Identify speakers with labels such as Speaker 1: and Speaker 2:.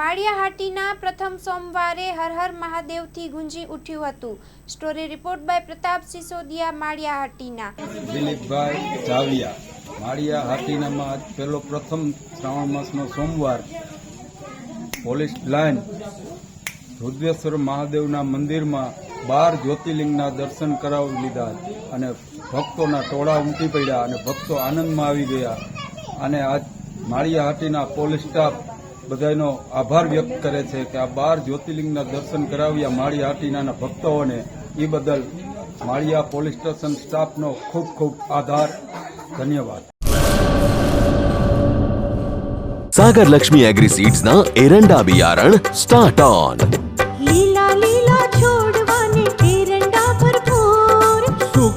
Speaker 1: માળિયાહાટીના પ્રથમ સોમવારે હર હર મહાદેવથી ગુંજી ઉઠ્યું હતું. Story report by Pratap Sisodiya Maliyahatina.
Speaker 2: Dilipbhai Javiya Maliya હાટીનામાં આજ પહેલો પ્રથમ શ્રાવણ માસનો સોમવાર. પોલીસ લાઇન, રુદ્રેશ્વર મહાદેવના મંદિરમાં બાર જ્યોતિર્લિંગના દર્શન કરાવી લીધા અને ભક્તોના ટોળા ઉમટી પડ્યા અને ભક્તો આનંદમાં આવી ગયા. અને આજ માળિયા હાટીના પોલીસ સ્ટાફ બધાનો આભાર વ્યક્ત કરે છે કે આ બાર જ્યોતિર્લિંગના દર્શન કરાવ્યા માળી આટીનાના ભક્તોને એ બદલ માળિયા પોલીસ સ્ટેશન સ્ટાફનો ખૂબ ખૂબ આધાર. ધન્યવાદ.
Speaker 3: સાગર લક્ષ્મી એગ્રી
Speaker 4: સીડ્સના એરંડા બિયારણ સ્ટાર્ટ ઓન.